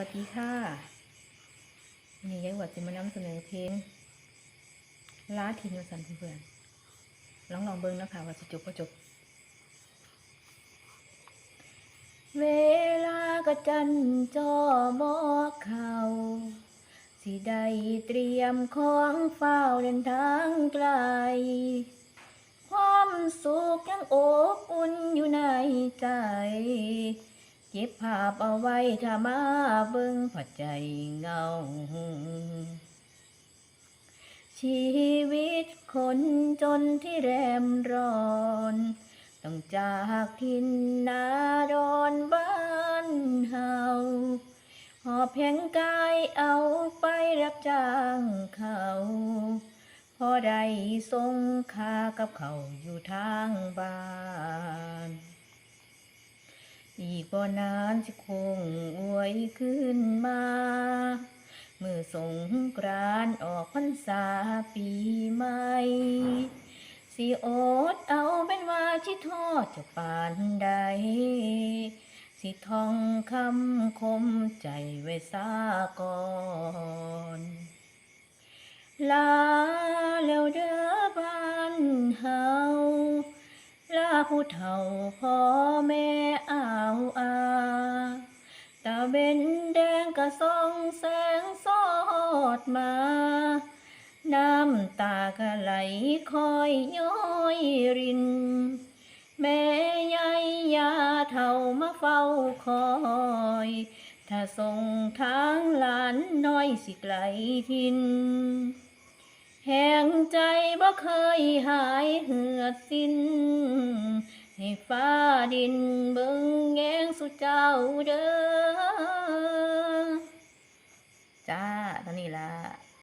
วัสดีค่ะนี่ยายหวัดจะมานำเสนอเพลงล้าทินสันเพื่อนลองลองเบิ้งนะคะว่าจะจบก็จบ เวลากระจันจอมอกเขาสิได้เตรียมของเฝ้าเดินทางไกล ความสุขยังอบอุ่นอยู่ใน บภาพเอาไว้ถ้ามาเบิ่งผัดใจเงา ชีวิตคนจนที่แรมร้อน ต้องจากทินนาดอนบ้านเฮาหอบแผงกายเอาไปรับจ้างเขาพอได้ส่งค่ากับเขาอยู่ทางบ้าน อีกบ่นานจะคงอวยขึ้นมา เมื่อสงกรานออกพรรษาปีใหม่ สิอดเอาเป็นว่าชิทอดจะปานใด สิทองคำคมใจไว้ซาก่อน ผู้เฒ่าพ่อแม่อาวอาตาเบนแดงกะส่องแสงสอดมา น้ำตากะไหลคอยย้อยริน แม่ยายยาเท่ามาเฝ้าคอย ถ้าส่งทางหลานน้อยสิไกลทิน แห่งใจบ่เคยหายเหือดสิ้น ให้ฟ้าดินเบิ่งแงงสุเจ้าเด้อ